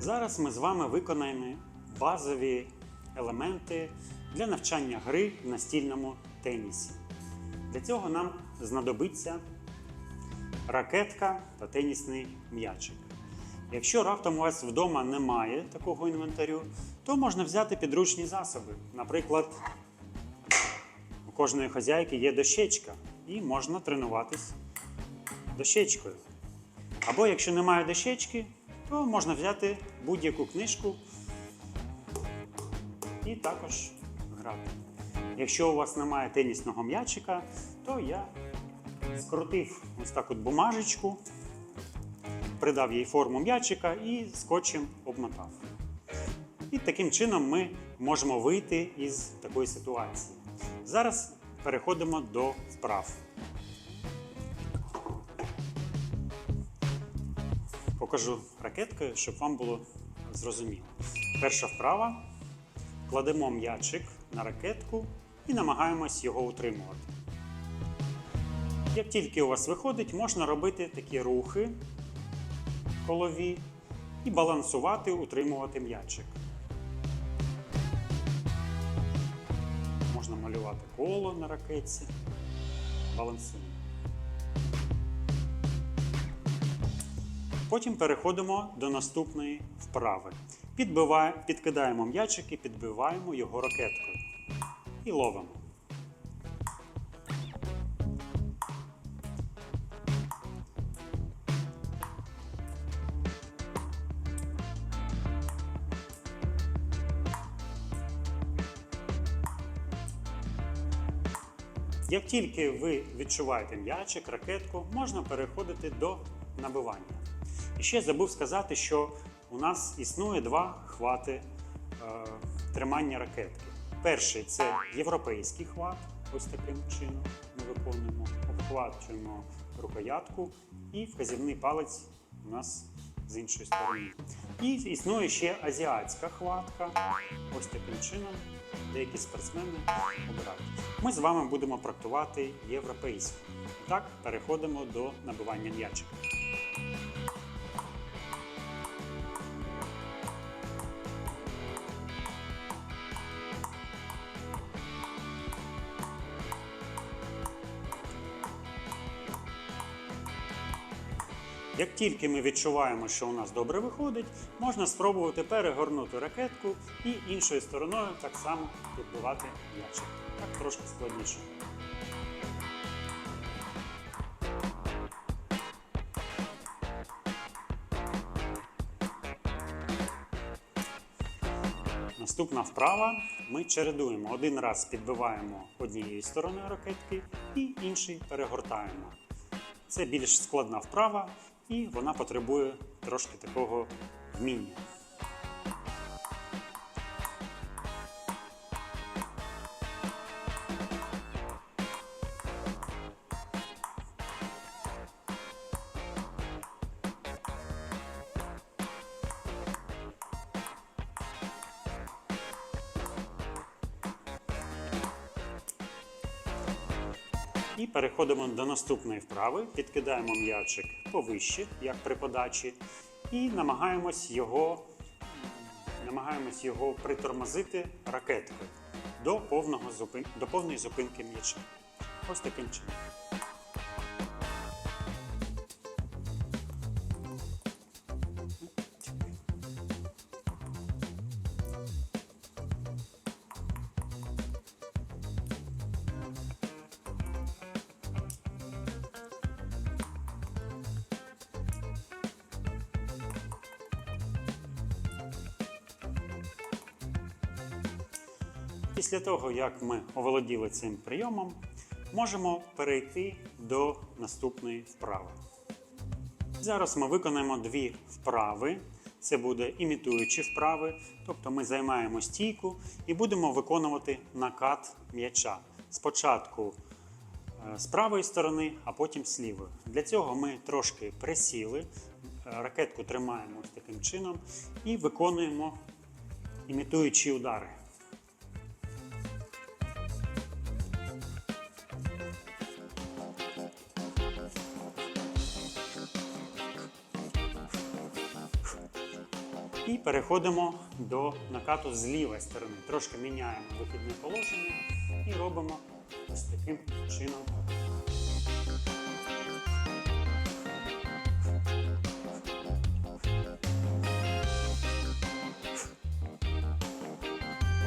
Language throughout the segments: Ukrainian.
Зараз ми з вами виконаємо базові елементи для навчання гри в настільному тенісі. Для цього нам знадобиться ракетка та тенісний м'ячик. Якщо раптом у вас вдома немає такого інвентарю, то можна взяти підручні засоби. Наприклад, у кожної хазяйки є дощечка, і можна тренуватись дощечкою. Або якщо немає дощечки, то можна взяти будь-яку книжку і також грати. Якщо у вас немає тенісного м'ячика, то я скрутив ось так от бумажечку, придав їй форму м'ячика і скотчем обмотав. І таким чином ми можемо вийти із такої ситуації. Зараз переходимо до вправ. Покажу ракеткою, щоб вам було зрозуміло. Перша вправа. Кладемо м'ячик на ракетку і намагаємось його утримувати. Як тільки у вас виходить, можна робити такі рухи колові і балансувати, утримувати м'ячик. Можна малювати коло на ракетці. Балансуємо. Потім переходимо до наступної вправи. Підбиває, підкидаємо м'ячик і підбиваємо його ракеткою. І ловимо. Як тільки ви відчуваєте м'ячик, ракетку, можна переходити до набивання. Ще забув сказати, що у нас існує два хвати е, тримання ракетки. Перший це європейський хват, ось таким чином ми виконуємо, обхвачуємо рукоятку і вказівний палець у нас з іншої сторони. І існує ще азіатська хватка, ось таким чином. Деякі спортсмени обирають. Ми з вами будемо практикувати європейську. Так, переходимо до набивання м'ячика. Як тільки ми відчуваємо, що у нас добре виходить, можна спробувати перегорнути ракетку і іншою стороною так само підбивати м'ячик. Так трошки складніше. Наступна вправа. Ми чередуємо. Один раз підбиваємо однією стороною ракетки і інший перегортаємо. Це більш складна вправа, і вона потребує трошки такого вміння. І переходимо до наступної вправи. Підкидаємо м'ячик повище, як при подачі, і намагаємось його, намагаємось його притормозити ракеткою до, повного зупин... до повної зупинки м'яча. Ось таким чином. Після того, як ми оволоділи цим прийомом, можемо перейти до наступної вправи. Зараз ми виконаємо дві вправи. Це буде імітуючі вправи, тобто ми займаємо стійку і будемо виконувати накат м'яча. Спочатку е, з правої сторони, а потім з лівої. Для цього ми трошки присіли, е, ракетку тримаємо таким чином і виконуємо імітуючі удари. І переходимо до накату з лівої сторони. Трошки міняємо вихідне положення і робимо ось таким чином.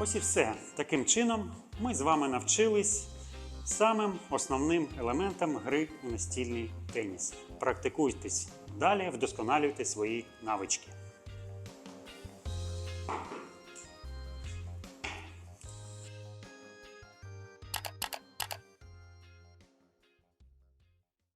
Ось і все. Таким чином ми з вами навчились самим основним елементам гри у настільний теніс. Практикуйтесь далі, вдосконалюйте свої навички. Bye.